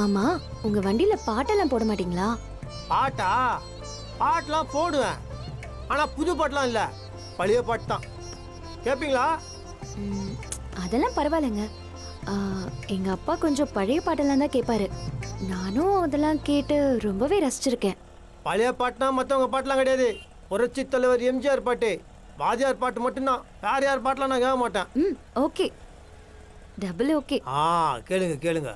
ஆமா உங்க வண்டியில பாட்டெல்லாம் போட மாட்டீங்களா? பாட்டா? பாட்டெலாம் போடுவேன். ஆனால் புது பாட்டெலாம் இல்லை. பழைய பாட்டு தான். கேட்பீங்களா ம், அதெல்லாம் பரவாயில்லைங்க. ஆ, எங்க அப்பா கொஞ்சம் பழைய பாட்டெல்லாம் தான் கேட்பாரு நானும் அதெல்லாம் கேட்டு ரொம்பவே ரசிச்சிருக்கேன். பழைய பாட்டுனா மற்றவங்க பாட்டெலாம் கிடையாது. புரட்சி தலைவர் எம்ஜிஆர் பாட்டு. வாதியார் பாட்டு மட்டும்தான். வேறு யார் பாட்டெலாம் நான் கேட்க மாட்டேன். ம் ஓகே. Double okay. ஆ கேளுங்க கேளுங்க.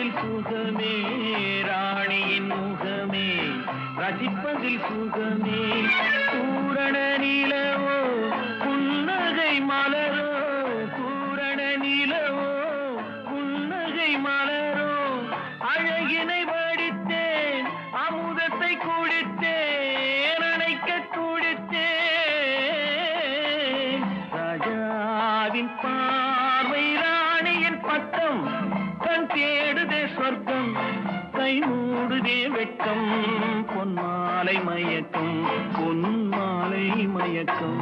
ரசிப்பதில் சுகமே ராணியின் முகமே. ரசிப்பதில் சுகமே பூரண நிலவோ புன்னகை மலரோ. பூரண நிலவோ புன்னகை மலரோ. அழகினை வடித்தேன் அமுதத்தை குடித்தேன் அணைக்க குடித்தேன். ராஜாவின் பார்வை ராணியின் பட்டம் தேடு கை மூடுதே வெட்கம் பொன்மாலை மயக்கம் பொன்மாலை மயக்கம்.